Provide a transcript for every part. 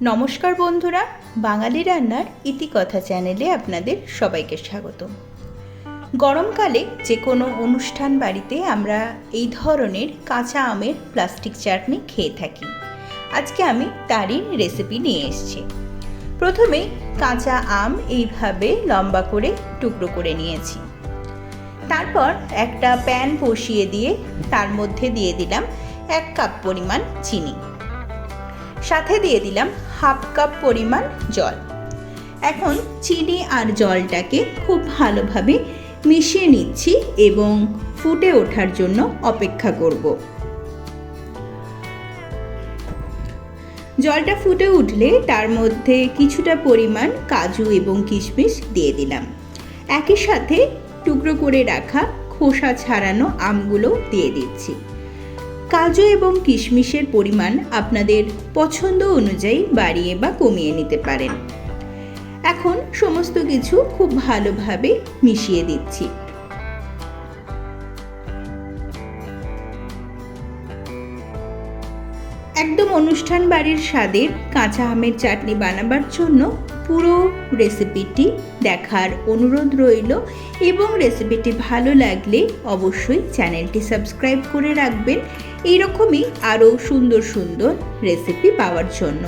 নমস্কার বন্ধুরা, বাঙালি রান্নার ইতিকথা চ্যানেলে আপনাদের সবাইকে স্বাগত গরমকালে যে কোনো অনুষ্ঠান বাড়িতে আমরা এই ধরনের কাঁচা আমের প্লাস্টিক চাটনি খেয়ে থাকি। আজকে আমি তারই রেসিপি নিয়ে এসেছি। প্রথমে কাঁচা আম এইভাবে লম্বা করে টুকরো করে নিয়েছি। তারপর একটা প্যান বসিয়ে দিয়ে তার মধ্যে দিয়ে দিলাম এক কাপ পরিমাণ চিনি। সাথে দিয়ে দিলাম হাফ কাপ পরিমাণ জল। এখন চিনি আর জলটাকে খুব ভালোভাবে মিশিয়ে নিচ্ছি এবং ফুটে ওঠার জন্য অপেক্ষা করব। জলটা ফুটে উঠলে তার মধ্যে কিছুটা পরিমাণ কাজু এবং কিশমিশ দিয়ে দিলাম। একই সাথে টুকরো করে রাখা খোসা ছাড়ানো আমগুলো দিয়ে দিচ্ছি। কাজু এবং কিশমিশের পরিমাণ আপনাদের পছন্দ অনুযায়ী বাড়িয়ে বা কমিয়ে নিতে পারেন। এখন সমস্ত কিছু খুব ভালোভাবে মিশিয়ে দিচ্ছি। একদম অনুষ্ঠান বাড়ির স্বাদের কাঁচা আমের চাটনি বানাবার জন্য পুরো রেসিপিটি দেখার অনুরোধ রইল এবং রেসিপিটি ভালো লাগলে অবশ্যই চ্যানেলটি সাবস্ক্রাইব করে রাখবেন। এইরকমই আরও সুন্দর সুন্দর রেসিপি পাওয়ার জন্য।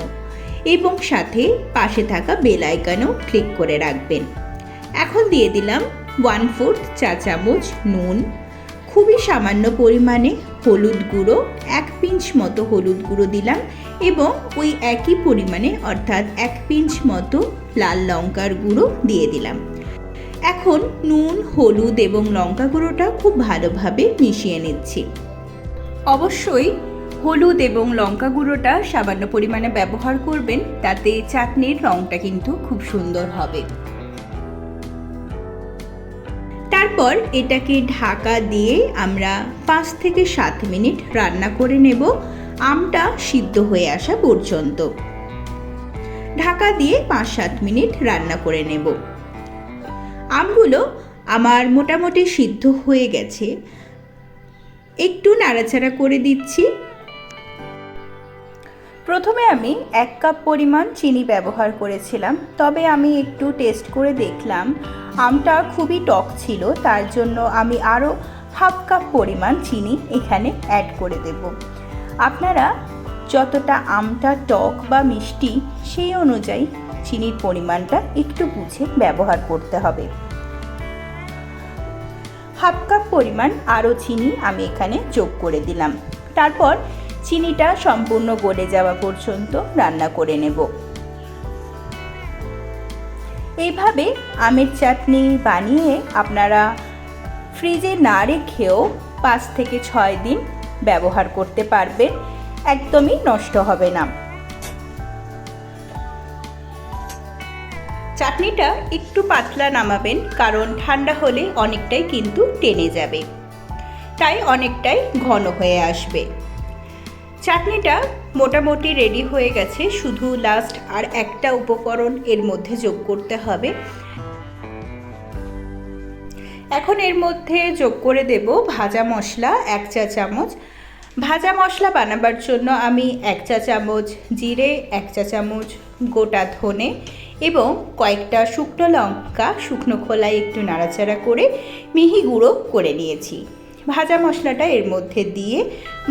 এবং সাথে পাশে থাকা বেল আইকনেও ক্লিক করে রাখবেন। এখন দিয়ে দিলাম ওয়ান ফোর্থ চা চামচ নুন। খুবই সামান্য পরিমাণে হলুদ গুঁড়ো, এক পিঞ্চ মতো হলুদ গুঁড়ো দিলাম এবং ওই একই পরিমাণে অর্থাৎ এক পিঞ্চ মতো লাল লঙ্কার গুঁড়ো দিয়ে দিলাম। এখন নুন, হলুদ এবং লঙ্কা গুঁড়োটা খুব ভালোভাবে মিশিয়ে নিচ্ছি। অবশ্যই হলুদ এবং লঙ্কা গুঁড়োটা সামান্য পরিমাণে ব্যবহার করবেন, তাতে চাটনির রঙটা কিন্তু খুব সুন্দর হবে। তারপর এটাকে ঢাকা দিয়ে আমরা পাঁচ থেকে সাত মিনিট রান্না করে নেব। আমটা সিদ্ধ হয়ে আসা পর্যন্ত। ঢাকা দিয়ে পাঁচ সাত মিনিট রান্না করে নেব। আমগুলো আমার মোটামুটি সিদ্ধ হয়ে গেছে। একটু নাড়াচাড়া করে দিচ্ছি। প্রথমে আমি এক কাপ পরিমাণ চিনি ব্যবহার করেছিলাম, তবে আমি একটু টেস্ট করে দেখলাম। আমটা খুবই টক ছিল, তার জন্য আমি আরও হাফ কাপ পরিমাণ চিনি এখানে অ্যাড করে দেব। আপনারা যতটা আমটা টক বা মিষ্টি, সেই অনুযায়ী চিনির পরিমাণটা একটু বুঝে ব্যবহার করতে হবে। হাফ কাপ পরিমাণ আরও চিনি আমি এখানে যোগ করে দিলাম। তারপর চিনিটা সম্পূর্ণ গলে যাওয়া পর্যন্ত রান্না করে নেব। এইভাবে আমের চাটনি বানিয়ে আপনারা ফ্রিজে না রেখেও পাঁচ থেকে ছয় দিন ব্যবহার করতে পারবেন, একদমই নষ্ট হবে না। চাটনিটা একটু পাতলা নামাবেন, কারণ ঠান্ডা হলে অনেকটাই কিন্তু টেনে যাবে। তাই অনেকটাই ঘন হয়ে আসবে। চাটনিটা মোটামুটি রেডি হয়ে গেছে, শুধু লাস্ট আর একটা উপকরণ এর মধ্যে যোগ করতে হবে। এখন এর মধ্যে যোগ করে দেব ভাজা মশলা, এক চা চামচ। ভাজা মশলা বানাবার জন্য আমি এক চা চামচ জিরে, এক চা চামচ গোটা ধনে এবং কয়েকটা শুকনো লঙ্কা, শুকনো খোলায় একটু নাড়াচাড়া করে মিহি গুঁড়ো করে নিয়েছি। ভাজা মশলাটা এর মধ্যে দিয়ে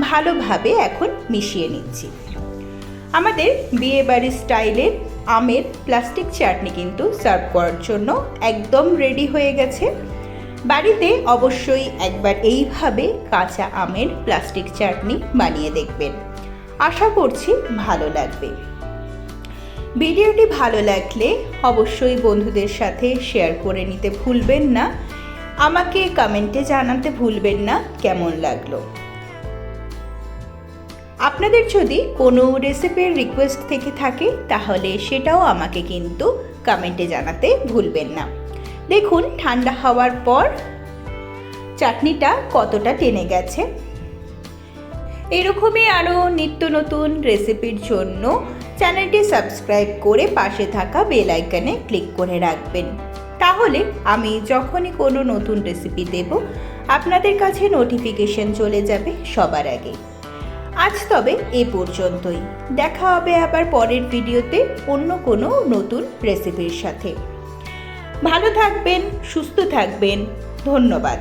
ভালোভাবে এখন মিশিয়ে নিচ্ছি। আমাদের বিয়েবাড়ির স্টাইলের আমের প্লাস্টিক চাটনি কিন্তু সার্ভ করার জন্য একদম রেডি হয়ে গেছে। বাড়িতে অবশ্যই একবার এইভাবে কাঁচা আমের প্লাস্টিক চাটনি বানিয়ে দেখবেন। আশা করছি ভালো লাগবে। ভিডিওটি ভালো লাগলে অবশ্যই বন্ধুদের সাথে শেয়ার করে নিতে ভুলবেন না। আমাকে কমেন্টে জানাতে ভুলবেন না, কেমন লাগল? আপনাদের যদি কোনো রেসিপির রিকোয়েস্ট থেকে থাকে, তাহলে সেটাও আমাকে কিন্তু কমেন্টে জানাতে ভুলবেন না। দেখুন, ঠান্ডা হওয়ার পর চাটনিটা কতটা টেনে গেছে। এরকমই আরও নিত্য নতুন রেসিপির জন্য চ্যানেলটি সাবস্ক্রাইব করে পাশে থাকা বেল আইকনে ক্লিক করে রাখবেন। তাহলে আমি যখনই কোনো নতুন রেসিপি দেব, আপনাদের কাছে নোটিফিকেশন চলে যাবে সবার আগে। আজ তবে এ পর্যন্তই। দেখা হবে আবার পরের ভিডিওতে অন্য কোনো নতুন রেসিপির সাথে। ভালো থাকবেন, সুস্থ থাকবেন। ধন্যবাদ।